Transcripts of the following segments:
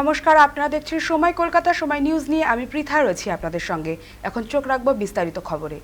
নমস্কার, আপনারা দেখছেন সময় কলকাতা, সময় নিউজ নিয়ে আমি পৃথা রয়েছি আপনাদের সঙ্গে। এখন চোখ রাখব বিস্তারিত খবরে।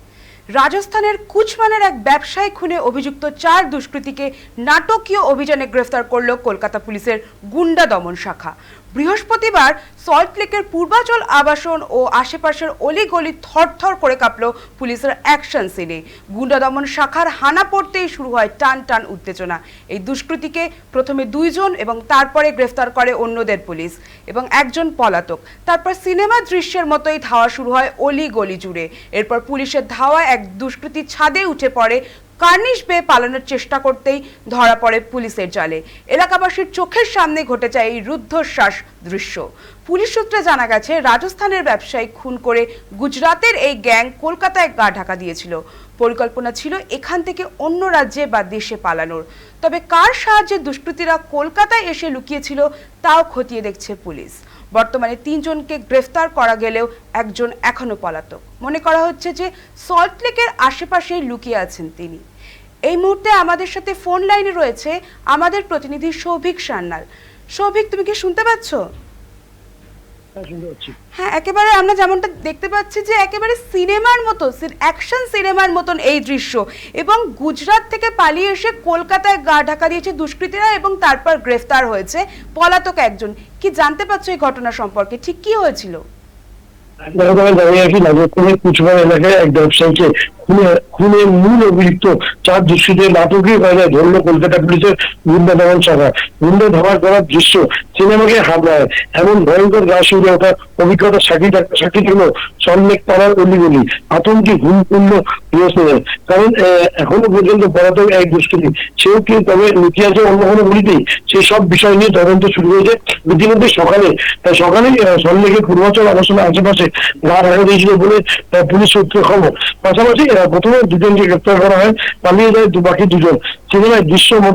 রাজস্থানের কুচমানের এক ব্যবসায়ী খুনে অভিযুক্ত চার দুষ্কৃতীকে নাটকীয় অভিযানে গ্রেফতার করল কলকাতা পুলিশের গুন্ডা দমন শাখা। বৃহস্পতিবার সল্টলেকের পূর্বাচল আবাসন ও আশেপাশের অলিগলি থরথর করে কাঁপল পুলিশের অ্যাকশন সিনে। গুন্ডা দমন শাখার হানা পড়তেই শুরু হয় টান টান উত্তেজনা। এই দুষ্কৃতীকে প্রথমে দুইজন এবং তারপরে গ্রেফতার করে অন্যদের পুলিশ এবং একজন পলাতক। তারপর সিনেমা দৃশ্যের মতোই ধাওয়া শুরু হয় অলি গলি জুড়ে। এরপর পুলিশের ধাওয়া এক দুষ্কৃতী ছাদে উঠে পড়ে কার্নিশ বেয়ে পালানোর চেষ্টা করতেই ধরা পড়ে পুলিশের জালে। এলাকাবাসীর চোখের সামনে ঘটে যায় এই রুদ্ধশ্বাস দৃশ্য। পুলিশ সূত্রে জানা গেছে, রাজস্থানের ব্যবসায়ী খুন করে গুজরাতের এই গ্যাং কলকাতায় গা ঢাকা দিয়েছিল। পরিকল্পনা ছিল এখান থেকে অন্য রাজ্যে বা দেশে পালানোর। তবে কার সাহায্যে দুষ্কৃতীরা কলকাতায় এসে লুকিয়েছিল, তাও খতিয়ে দেখছে পুলিশ। বর্তমানে তিনজনকে গ্রেফতার করা গেলেও একজন এখনও পলাতক। মনে করা হচ্ছে যে সল্টলেকের আশেপাশেই লুকিয়ে আছেন তিনি। এই মুহূর্তে আমাদের সাথে ফোন লাইনে রয়েছে আমাদের প্রতিনিধি সৌভিক সান্নাল সৌভিক তুমি কি শুনতে পাচ্ছ? হ্যাঁ একেবারে আমরা যেমনটা দেখতে পাচ্ছি যে একেবারে সিনেমার মতো অ্যাকশন সিনেমার মতন এই দৃশ্য। এবং গুজরাট থেকে পালিয়ে এসে কলকাতায় গা ঢাকা দিয়েছে দুষ্কৃতীরা এবং তারপর গ্রেফতার হয়েছে পলাতক একজন। কি জানতে পারছ এই ঘটনা সম্পর্কে? ঠিক কি হয়েছিল? কুচবিহার এলাকায় এক ব্যবসায়ীকে খুনে খুনের মূল অভিযুক্ত চার দুষ্কৃতীর নাটকীয় কায়দায় ধরল কলকাতা পুলিশের গুন্ডা দমন শাখা গুন্ডা ধামার করার দৃশ্য সিনেমাকে হামলায় এমন ভয়ঙ্কর গা শিউরে ওঠা অভিজ্ঞতা সাক্ষী সাক্ষী ছিল সল্লেক পাড়ার অলিগলি। আতঙ্কে ঘুমপূর্ণ বৃহস্পতিবার কারণ এখনও পর্যন্ত পলাতক এক দুষ্কৃতী। সেও কি তবে লুকিয়ে আছে অন্য কোনো গুলিতেই সেই সব বিষয় নিয়ে তদন্ত শুরু হয়েছে ইতিমধ্যে সকালে। আহ, সল্লেকের পূর্বাচল আবাসনের আশেপাশে গা রাখা দিয়েছিল বলে পুলিশ সূত্রে খবর। পাশাপাশি আহ, প্রথমে দুজনকে গ্রেপ্তার করা হয় পালিয়ে যায় দু- বাকি দুজন। সিনেমায় দৃশ্য আহ,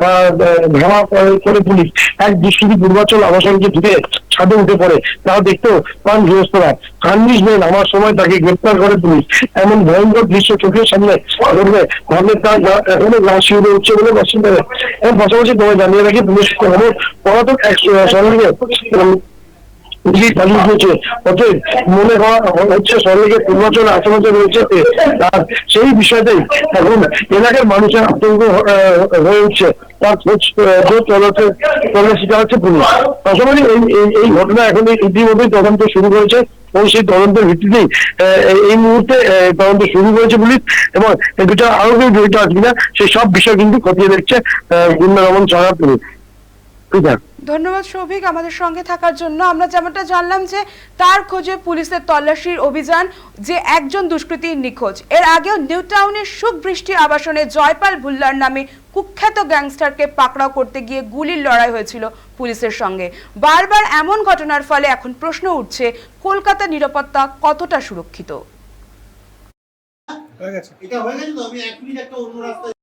আহ, করে- করে পুলিশ এক দুষ্কৃতী পূর্বাচল আবাসনকে ধুয়ে ছাদে উঠে পড়ে। তাও দেখতেও পান গৃহস্থরা। কান্দিস নেই নামার সময় তাকে গ্রেপ্তার করে পুলিশ। এমন ভয়ঙ্কর দৃশ্য চোখের সামনে ঘটবে। ভাবলে তার এখনও গা শিউরে উঠছে বলে বাসিন্দারা। এর পাশাপাশি তোমায় জানিয়ে রাখি পুলিশ খবর পলাতক এক সঙ্গে অতএব মনে হওয়া হচ্ছে সরকারের পূর্বাচল আশেপাশে রয়েছে। আর সেই বিষয়তেই এখন এলাকার মানুষের আতঙ্ক হয়ে উঠছে। তার খোঁজ পুলিশ। পাশাপাশি এই এই- ঘটনা এখন ইতিমধ্যেই তদন্ত শুরু করেছে এবং সেই তদন্তের ভিত্তিতেই এই মুহূর্তে তদন্ত শুরু করেছে পুলিশ এবং দুটা আরও কেউ জড়িত আছে কিনা সেই সব বিষয় কিন্তু খতিয়ে দেখছে আহ, গুন্ডা দমন ছাড়া পুলিশ। ধন্যবাদ সৌভিক আমাদের সঙ্গে থাকার জন্য। আমরা যেমনটা জানলাম যে তার খোঁজে পুলিশের তল্লাশির অভিযান যে একজন দুষ্কৃতী নিখোঁজ। এর আগেও নিউ টাউনের সুখ বৃষ্টি আবাসনে জয়পাল ভুল্লার নামে কুখ্যাত গ্যাংস্টারকে পাকড়াও করতে গিয়ে গুলির লড়াই হয়েছিল পুলিশের সঙ্গে। বারবার এমন ঘটনার ফলে এখন প্রশ্ন উঠছে কলকাতা নিরাপত্তা কতটা সুরক্ষিত? এটা হয়ে গেছে তো? আমি এক মিনিট একটা অন্য রাস্তায়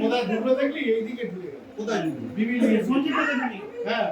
কোথায় ঢুকলো দেখলি? এইদিকে ঢুকে গেল। কোথায় ঢুকলো? বিভিন্ন হ্যাঁ